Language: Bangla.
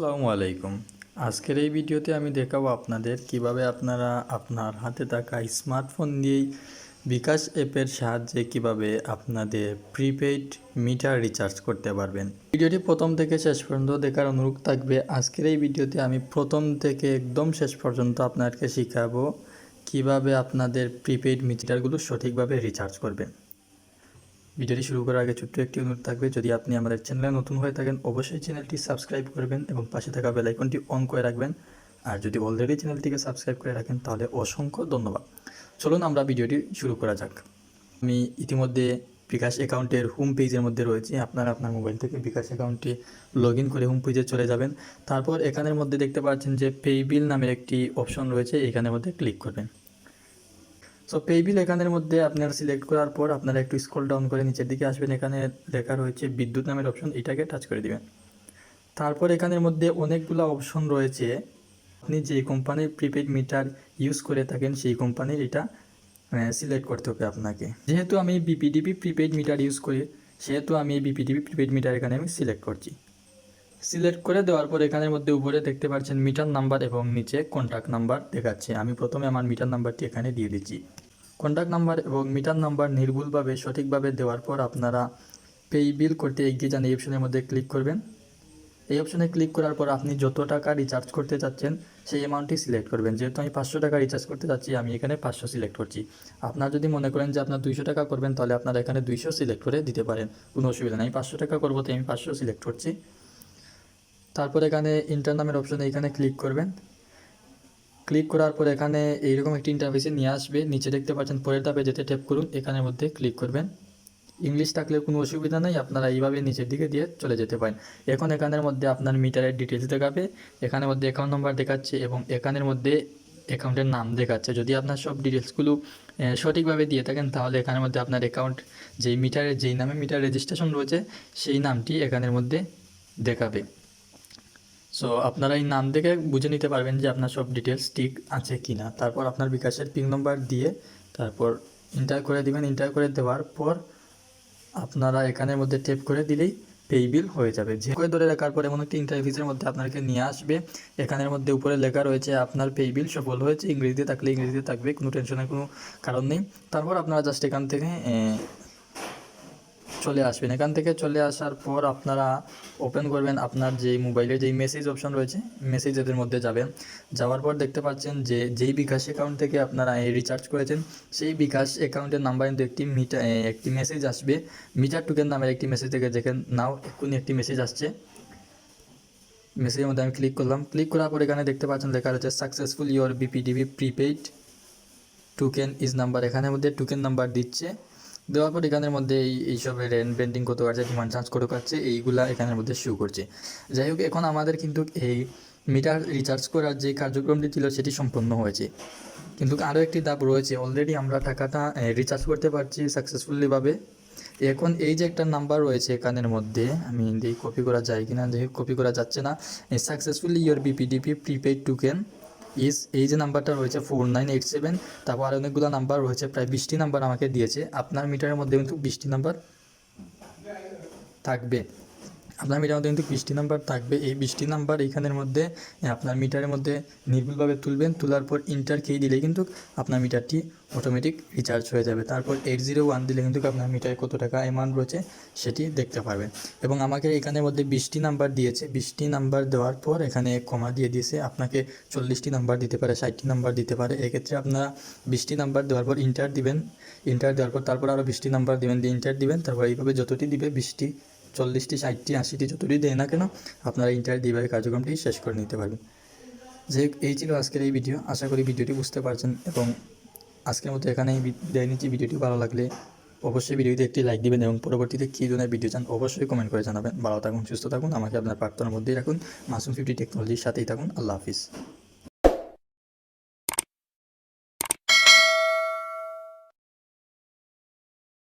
আসসালামু আলাইকুম। আজকের এই ভিডিওতে আমি দেখাবো আপনাদের কীভাবে আপনারা আপনার হাতে থাকা স্মার্টফোন দিয়েই বিকাশ অ্যাপের সাহায্যে কীভাবে আপনাদের প্রিপেইড মিটার রিচার্জ করতে পারবেন। ভিডিওটি প্রথম থেকে শেষ পর্যন্ত দেখার অনুরোধ থাকবে। আজকের এই ভিডিওতে আমি প্রথম থেকে একদম শেষ পর্যন্ত আপনাদেরকে শেখাবো কীভাবে আপনাদের প্রিপেইড মিটারগুলো সঠিকভাবে রিচার্জ করবেন। ভিডিওটি শুরু করার আগে ছোট্ট একটি অনুরোধ থাকবে, যদি আপনি আমাদের চ্যানেলে নতুন হয়ে থাকেন, অবশ্যই চ্যানেলটি সাবস্ক্রাইব করবেন এবং পাশে থাকা বেল আইকনটি অন করে রাখবেন। আর যদি অলরেডি চ্যানেলটিকে সাবস্ক্রাইব করে রাখেন, তাহলে অসংখ্য ধন্যবাদ। চলুন আমরা ভিডিওটি শুরু করা যাক। আমি ইতিমধ্যে বিকাশ অ্যাকাউন্টের হোম পেজের মধ্যে রয়েছে। আপনারা আপনার মোবাইল থেকে বিকাশ অ্যাকাউন্টটি লগ করে হোম পেজে চলে যাবেন। তারপর এখানের মধ্যে দেখতে পাচ্ছেন যে পে বিল নামের একটি অপশন রয়েছে, এখানের মধ্যে ক্লিক করবেন। সো পেবিল এখানের মধ্যে আপনারা সিলেক্ট করার পর আপনারা একটু স্ক্রল ডাউন করে নিচের দিকে আসবেন। এখানে লেখা রয়েছে বিদ্যুৎ নামের অপশন এটাকে টাচ করে দিবেন। তারপর এখানের মধ্যে অনেকগুলো অপশন রয়েছে। আপনি যে কোম্পানির প্রিপেড মিটার ইউজ করে থাকেন, সেই কোম্পানির এটা সিলেক্ট করতে হবে আপনাকে। যেহেতু আমি বিপিডিপি প্রিপেড মিটার ইউজ করি, সেহেতু আমি বিপিডিপি প্রিপেড মিটার এখানে আমি সিলেক্ট করছি। সিলেক্ট করে দেওয়ার পর এখানের মধ্যে উপরে দেখতে পাচ্ছেন মিটার নাম্বার এবং নিচে কন্ট্যাক্ট নাম্বার দেখাচ্ছে। আমি প্রথমে আমার মিটার নাম্বারটি এখানে দিয়ে দিচ্ছি। কন্ট্যাক্ট নাম্বার এবং মিটার নাম্বার নির্ভুলভাবে, সঠিকভাবে দেওয়ার পর আপনারা পেই বিল করতে এগিয়ে যান, এই অপশনের মধ্যে ক্লিক করবেন। এই অপশনে ক্লিক করার পর আপনি যত টাকা রিচার্জ করতে চাচ্ছেন, সেই অ্যামাউন্টটি সিলেক্ট করবেন। যেহেতু আমি পাঁচশো টাকা রিচার্জ করতে চাচ্ছি আমি এখানে পাঁচশো সিলেক্ট করছি। আপনার যদি মনে করেন যে আপনার দুইশো টাকা করবেন, তাহলে আপনারা এখানে দুইশো সিলেক্ট করে দিতে পারেন। কোনো অসুবিধা নেই পাঁচশো টাকা করব তো আমি পাঁচশো সিলেক্ট করছি। তারপর এখানে ইন্টার নামের অপশনে এখানে ক্লিক করবেন। ক্লিক করার পর এখানে এইরকম একটি ইন্টারফেসে নিয়ে আসবে। নিচে দেখতে পাচ্ছেন পরের ধাপে যেতে ট্যাপ করুন, এখানের মধ্যে ক্লিক করবেন। ইংলিশ থাকলে কোনো অসুবিধা নেই, আপনারা এইভাবে নিচের দিকে দিয়ে চলে যেতে পারেন। এখন এখানের মধ্যে আপনার মিটারের ডিটেলস দেখাবে। এখানের মধ্যে অ্যাকাউন্ট নাম্বার দেখাচ্ছে এবং এখানের মধ্যে অ্যাকাউন্টের নাম দেখাচ্ছে। যদি আপনার সব ডিটেলসগুলো সঠিকভাবে দিয়ে থাকেন, তাহলে এখানের মধ্যে আপনার অ্যাকাউন্ট যেই মিটারের যেই নামে মিটার রেজিস্ট্রেশন রয়েছে, সেই নামটি এখানের মধ্যে দেখাবে। সো আপনারা এই নাম দেখে বুঝে নিতে পারবেন যে আপনার সব ডিটেলস ঠিক আছে কি না তারপর আপনার বিকাশের পিন নম্বর দিয়ে তারপর ইন্টার করে দিবেন। ইন্টার করে দেওয়ার পর আপনারা এখানের মধ্যে টেপ করে দিলেই পেই বিল হয়ে যাবে। যে করে ধরে রাখার পর এমন একটি ইন্টারফেসের মধ্যে আপনাকে নিয়ে আসবে। এখানের মধ্যে উপরে লেখা রয়েছে, আপনার পেই বিল সফল হয়েছে। ইংরেজিতে থাকলে ইংরেজিতে থাকবে, কোনো টেনশনের কোনো কারণ নেই। তারপর আপনারা জাস্ট এখান থেকে চলে আসবেন এখান থেকে চলে আসার পর আপনারা ওপেন করবেন আপনার যে মোবাইলে যেই মেসেজ অপশন রয়েছে মেসেজের মধ্যে যাবেন যাওয়ার পর দেখতে পাচ্ছেন যে, যেই বিকাশ অ্যাকাউন্ট থেকে আপনারা রিচার্জ করেছেন, সেই বিকাশ অ্যাকাউন্টের নাম্বার কিন্তু একটি মিটার একটি মেসেজ আসবে। মিটার টুকেন নামের একটি মেসেজ থেকে দেখেন নাও এক্ষুনি একটি মেসেজ আসছে। মেসেজের মধ্যে আমি ক্লিক করলাম। ক্লিক করার পর এখানে দেখতে পাচ্ছেন লেখা রয়েছে successful your BPDB prepaid token is number এখানের মধ্যে টুকেন নাম্বার দিচ্ছে। দেওয়ার পর এখানের মধ্যে এই এইসবের রেন্ট পেন্টিং কত কাটছে ডিমান্ড চার্জ কত কাটছে এইগুলা এখানের মধ্যে শো করছে। যাই হোক, এখন আমাদের কিন্তু এই মিটার রিচার্জ করার যে কার্যক্রমটি ছিল, সেটি সম্পন্ন হয়েছে। কিন্তু আরও একটি ধাপ রয়েছে অলরেডি আমরা টাকাটা রিচার্জ করতে পারছি সাকসেসফুলিভাবে এখন এই যে একটা নাম্বার রয়েছে এখানের মধ্যে, আমি দেখি কপি করা যায় কিনা, দেখি কপি করা যাচ্ছে না successfully your BPDB prepaid token is এই যে নাম্বারটা রয়েছে ফোর নাইন এইট সেভেন তারপর আর অনেকগুলো নাম্বার রয়েছে, প্রায় বিশটি নাম্বার আমাকে দিয়েছে। আপনার মিটারের মধ্যে কিন্তু বিশটি নাম্বার থাকবে। আপনার মিটারের মধ্যে কিন্তু বৃষ্টি নাম্বার থাকবে। এই বৃষ্টি নাম্বার এইখানের মধ্যে আপনার মিটারের মধ্যে নির্ভুলভাবে তুলবেন। তোলার পর ইন্টার খেয়ে দিলে কিন্তু আপনার মিটারটি অটোমেটিক রিচার্জ হয়ে যাবে। তারপর এইট জিরো ওয়ান দিলে কিন্তু আপনার মিটারে কত টাকা অ্যামাউন্ট রয়েছে সেটি দেখতে পারবেন। এবং আমাকে এখানের মধ্যে বিশটি নাম্বার দিয়েছে। বিশটি নাম্বার দেওয়ার পর এখানে কমা দিয়ে দিয়েছে। আপনাকে চল্লিশটি নাম্বার দিতে পারে, ষাটটি নাম্বার দিতে পারে। এক্ষেত্রে আপনারা বিশটি নাম্বার দেওয়ার পর ইন্টার দিবেন। ইন্টার দেওয়ার পর তারপর আরও বিশটি নাম্বার দেবেন, দিয়ে ইন্টার দিবেন। তারপর এইভাবে যতটি দিবে বিশটি চল্লিশটি, ষাটটি, আশিটি যতটি দেয় না কেন আপনারা ইন্টার দিবার কার্যক্রমটি শেষ করে নিতে পারবেন। যে এই ছিল আজকের এই ভিডিও আশা করি ভিডিওটি বুঝতে পারছেন এবং আজকের মতো এখানে বিদায় নিচ্ছি। ভিডিওটি ভালো লাগলে অবশ্যই ভিডিওতে একটি লাইক দিবেন এবং পরবর্তীতে কী ধরনের ভিডিও চান অবশ্যই কমেন্ট করে জানাবেন। ভালো থাকুন, সুস্থ থাকুন। আমাকে আপনার প্রার্থনার মধ্যেই রাখুন। মাসুম ফিফটি টেকনোলজির সাথেই থাকুন। আল্লাহ হাফিজ।